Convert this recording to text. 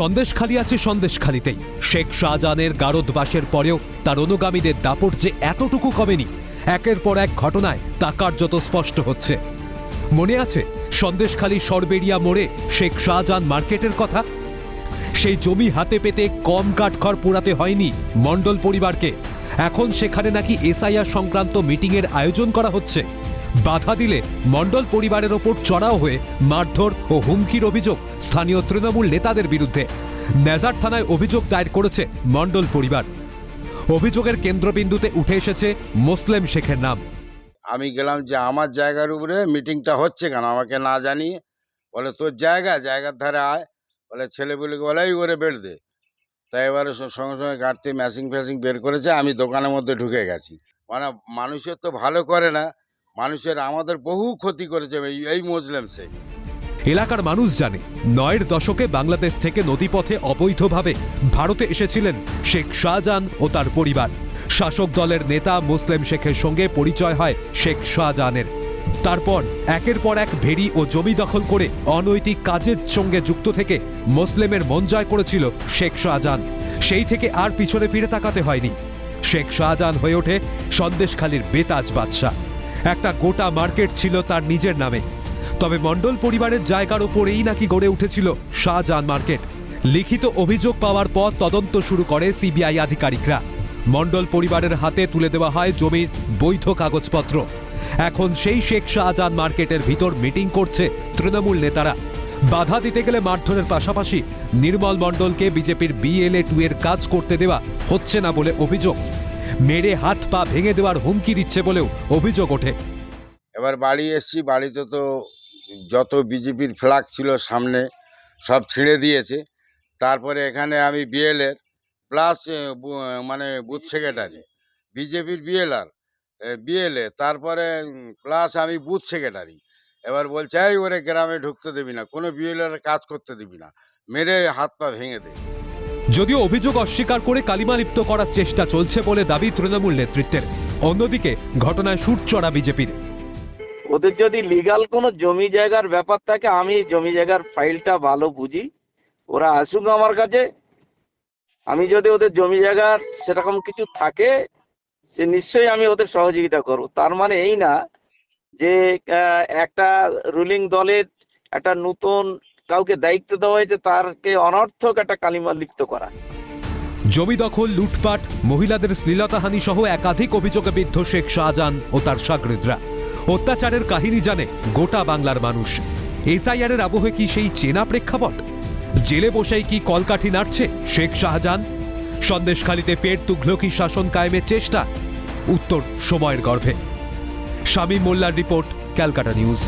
সন্দেশখালি আছে সন্দেশখালিতেই। শেখ শাহজাহানের গারদবাসের পরেও তার অনুগামীদের দাপট যে এতটুকু কমেনি, একের পর এক ঘটনায় তা কার্যত স্পষ্ট হচ্ছে। মনে আছে সন্দেশখালি সরবেরিয়া মোড়ে শেখ শাহজাহান মার্কেটের কথা? সেই জমি হাতে পেতে কম কাঠখড় পোড়াতে হয়নি মণ্ডল পরিবারকে। এখন সেখানে নাকি এসআইআর সংক্রান্ত মিটিংয়ের আয়োজন করা হচ্ছে। বাধা দিলে মণ্ডল পরিবারের ওপর চড়াও হয়ে মারধর ও হুমকির অভিযোগ স্থানীয় তৃণমূল নেতাদের বিরুদ্ধে। নেজার থানায় অভিযোগ দায়ের করেছে মণ্ডল পরিবার। অভিযোগের কেন্দ্রবিন্দুতে উঠে এসেছে মুসলিম শেখের নাম। আমি গেলাম যে আমার জায়গার উপরে মিটিংটা হচ্ছে কেন? আমাকে না জানিয়ে বলে, তোর জায়গা? জায়গার ধারে আয়। বলে, ছেলেপুলেকে বলে, এই করে বের দে। তাই এবারে সঙ্গে সঙ্গে গাড়িতে ম্যাচিং ফ্যাচিং বের করেছে, আমি দোকানের মধ্যে ঢুকে গেছি। মানে মানুষের তো ভালো করে না। মানুষের আমাদের বহু ক্ষতি করেছে এই এই মুসলিম শেখ এলাকার মানুষ জানে, নয়ের দশকে বাংলাদেশ থেকে নদীপথে অবৈধভাবে ভারতে এসেছিলেন শেখ শাহজাহান ও তার পরিবার। শাসক দলের নেতা মুসলিম শেখের সঙ্গে পরিচয় হয় শেখ শাহজাহানের। তারপর একের পর এক ভেড়ি ও জমি দখল করে অনৈতিক কাজের সঙ্গে যুক্ত থেকে মুসলিমের মন জয় করেছিল শেখ শাহজাহান। সেই থেকে আর পিছনে ফিরে তাকাতে হয়নি। শেখ শাহজাহান হয়ে ওঠে সন্দেশখালীর বেতাজ বাদশাহ। একটা গোটা মার্কেট ছিল তার নিজের নামে। তবে মণ্ডল পরিবারের জায়গার ওপরেই নাকি গড়ে উঠেছিল শাহজাহান মার্কেট। লিখিত অভিযোগ পাওয়ার পর তদন্ত শুরু করে সিবিআই আধিকারিকরা। মণ্ডল পরিবারের হাতে তুলে দেওয়া হয় জমির বৈধ কাগজপত্র। এখন সেই শেখ শাহজাহান মার্কেটের ভিতর মিটিং করছে তৃণমূল নেতারা। বাধা দিতে গেলে মারধরের পাশাপাশি নির্মল মণ্ডলকে বিজেপির বিএলএ টু এর কাজ করতে দেওয়া হচ্ছে না বলে অভিযোগ। মেরে হাত পা ভেঙে দেওয়ার হুমকি দিচ্ছে বলেও অভিযোগ ওঠে। এবার বাড়ি এসছি, বাড়িতে তো যত বিজেপির ফ্ল্যাগ ছিল সামনে, সব ছিঁড়ে দিয়েছে। তারপরে এখানে আমি বিএলের প্লাস মানে বুথ সেক্রেটারি বিজেপির বিএলআর বিএলএ তারপরে প্লাস আমি বুথ সেক্রেটারি এবার বলছে, এই ওরে গ্রামে ঢুকতে দিবি না, কোনো বিএলএর কাজ করতে দিবি না, মেরে হাত পা ভেঙে দে। যদিও অভিযোগ অস্বীকার করে কালিমালিপ্ত করার চেষ্টা চলছে বলে দাবি তৃণমূল নেতৃত্বের। অন্যদিকে ঘটনায় সুট চড়া বিজেপির। ওদের যদি লিগাল কোনো জমি জায়গার ব্যাপার থাকে, আমি জমি জায়গার ফাইলটা ভালো বুঝি। ওরা আসুক আমার কাছে। আমি যদি ওদের জমি জায়গার সেরকম কিছু থাকে, সে নিশ্চয়ই আমি ওদের সহযোগিতা করব। তার মানে এই না যে একটা রুলিং দলের একটা নতুন কাউকে দায়িত্ব দেওয়া হয়েছে, তারকে অনর্থক একটা কালিমা লিপ্ত করা। জমি দখল, লুটপাট, মহিলাদের শ্লীলতাহানি সহ একাধিক অভিযোগে বিদ্ধ শেখ শাহজাহান ও তার সাগরিদরা। অত্যাচারের কাহিনী জানে গোটা বাংলার মানুষ। এসআইআর এর আবহে কি সেই চেনা প্রেক্ষাপট? জেলে বসেই কি কলকাঠি নাড়ছে শেখ শাহজাহান? সন্দেশখালিতে ফের তুঘলকি শাসন কায়েমের চেষ্টা? উত্তর সময়ের গর্ভে। শামীম মোল্লার রিপোর্ট, ক্যালকাটা নিউজ।